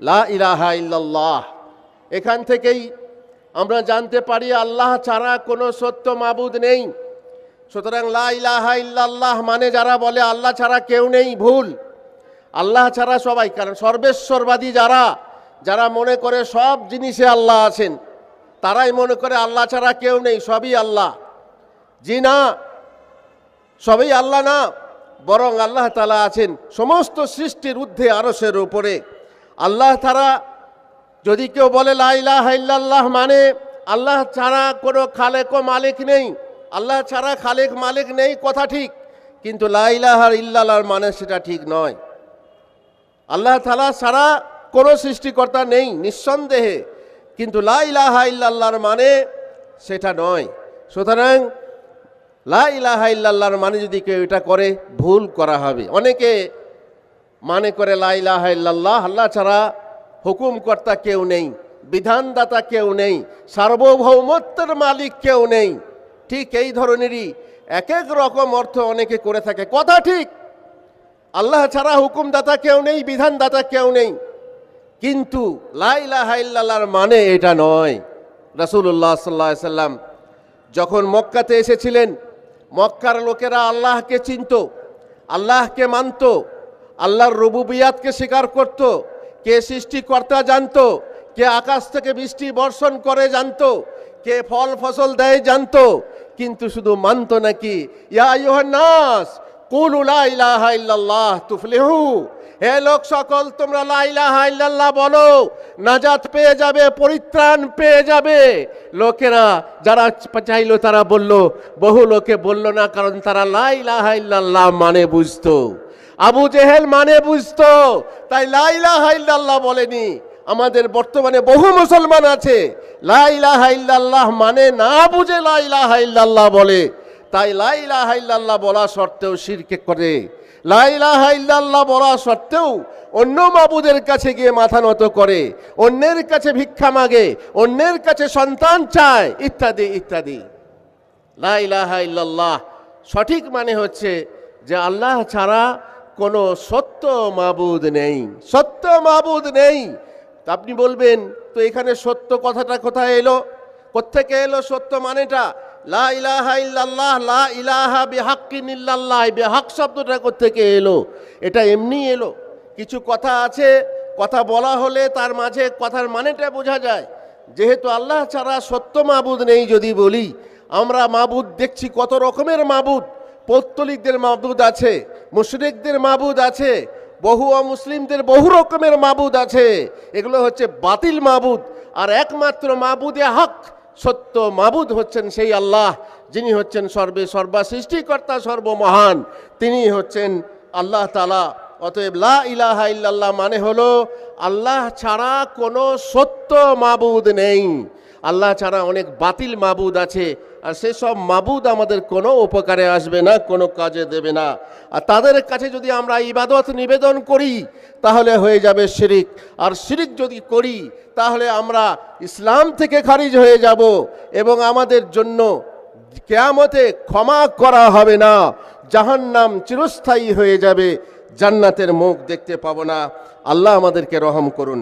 লা ইলাহা ইল্লাল্লাহ। এখান থেকেই আমরা জানতে পারি আল্লাহ ছাড়া কোনো সত্য মাবুদ নেই। সুতরাং লা ইলাহা ইল্লাল্লাহ মানে যারা বলে আল্লাহ ছাড়া কেউ নেই, ভুল। আল্লাহ ছাড়া সবাই, কারণ সর্বেশ্বরবাদী যারা যারা মনে করে সব জিনিসে আল্লাহ আছেন, তারাই মনে করে আল্লাহ ছাড়া কেউ নেই, সবই আল্লাহ। জি না, সবই আল্লাহ না, বরং আল্লাহ তালা আছেন সমস্ত সৃষ্টির ঊর্ধ্বে আরসের উপরে। আল্লাহ ছাড়া যদি কেউ বলে লাইলাহ ইল্লাল্লাহ মানে আল্লাহ ছাড়া কোনো খালেক ও মালিক নেই। আল্লাহ ছাড়া খালেক মালিক নেই কথা ঠিক, কিন্তু লাইলাহ ইল্লাল্লাহর মানে সেটা ঠিক নয়। আল্লাহ তালা ছাড়া কোনো সৃষ্টিকর্তা নেই নিঃসন্দেহে, কিন্তু লা ইলাহা ইল্লাল্লাহর মানে সেটা নয়। সুতরাং লা ইলাহা ইল্লাল্লাহর মানে যদি কেউ এটা করে, ভুল করা হবে। অনেকে মানে করে লা ইলাহা ইল্লাল্লাহ, আল্লাহ ছাড়া হুকুমকর্তা কেউ নেই, বিধানদাতা কেউ নেই, সার্বভৌমত্বের মালিক কেউ নেই। ঠিক এই ধরনেরই এক এক রকম অর্থ অনেকে করে থাকে। কথা ঠিক। আল্লাহ ছাড়া হুকুমদাতা কেউ নেই, বিধানদাতা কেউ নেই। কিন্তু লাইলাহা ইল্লাল্লাহর মানে এটা নয়। রাসূলুল্লাহ সাল্লাহ সাল্লাম যখন মক্কাতে এসেছিলেন, মক্কার লোকেরা আল্লাহকে চিনত, আল্লাহকে মানত আল্লাহর রবুবিয়াতকে স্বীকার করত, কে সৃষ্টিকর্তা জানতো, কে আকাশ থেকে বৃষ্টি বর্ষণ করে জানতো, কে ফল ফসল দেয় জানতো, কিন্তু শুধু মানতো নাকি, ইয়া আইয়ুহান নাস, কুলু লা ইলাহা ইল্লাল্লাহ তুফলিহু, হে লোক সকল, তোমরা লা ইলাহা ইল্লাল্লাহ বলো, নাজাত পেয়ে যাবে, পরিত্রাণ পেয়ে যাবে। লোকেরা যারা চাইলো তারা বলল, বহু লোকে বলল না, কারণ তারা লা ইলাহা ইল্লাল্লাহ মানে বুঝতো। আবু জেহেল মানে বুঝতো। তাই লা ইলাহা ইল্লাল্লাহ বলেনি। আমাদের বর্তমানে বহু মুসলমান আছে। লা ইলাহা ইল্লাল্লাহ মানে না বুঝে লা ইলাহা ইল্লাল্লাহ বলে। তাই লা ইলাহা ইল্লাল্লাহ বলা সত্ত্বেও শিরকে করে। লাইলা ইলাহা ইল্লাল্লাহ বলা সত্ত্বেও অন্য মাবুদের কাছে গিয়ে মাথা নত করে। অন্যের কাছে ভিক্ষা মাগে। অন্যের কাছে সন্তান চায়। ইত্যাদি ইত্যাদি। লাইলা ইলাহা ইল্লাল্লাহ সঠিক মানে হচ্ছে যে আল্লাহ ছাড়া কোনো সত্য মাবুদ নেই। সত্য মাবুদ নেই। আপনি বলবেন, তো এখানে সত্য কথাটা কোথায় এলো? কোত্থেকে এলো সত্য মানেটা? লা ইলাহা ইল্লাল্লাহ, লা ইলাহা বিহাক্কিন বিহাক শব্দটা কোত্থেকে এলো? এটা এমনি এলো। কিছু কথা আছে, কথা বলা হলে তার মাঝে কথার মানেটা বোঝা যায়। যেহেতু আল্লাহ ছাড়া সত্য মাবুদ নেই যদি বলি, আমরা মাবুদ দেখছি কত রকমের মাবুদ। পৌত্তলিকদের মাবুদ আছে, মুশরিকদের মাবুদ আছে, বহু অমুসলিমদের বহু রকমের মাবুদ আছে। এগুলো হচ্ছে বাতিল মাবুদ, আর একমাত্র মাবুদে হক, সত্য মাবুদ হচ্ছেন সেই আল্লাহ, যিনি হচ্ছেন সর্বে সর্বা সৃষ্টিকর্তা, সর্বমহান। তিনি হচ্ছেন আল্লাহ তালা অতএব লা ইলাহা ইল্লাল্লাহ মানে হলো আল্লাহ ছাড়া কোনো সত্য মাবুদ নেই। আল্লাহ ছাড়া অনেক বাতিল মাবুদ আছে। আর সেসব মাবুদ আমাদের কোনো উপকারে আসবে না, কোনো কাজে দেবে না। আর তাদের কাছে যদি আমরা ইবাদত নিবেদন করি, তাহলে হয়ে যাবে শিরিক। আর শিরিক যদি করি, তাহলে আমরা ইসলাম থেকে খারিজ হয়ে যাব এবং আমাদের জন্য কেয়ামতে ক্ষমা করা হবে না। জাহান্নাম চিরস্থায়ী হয়ে যাবে, জান্নাতের মুখ দেখতে পাবো না। আল্লাহ আমাদেরকে রহম করুন।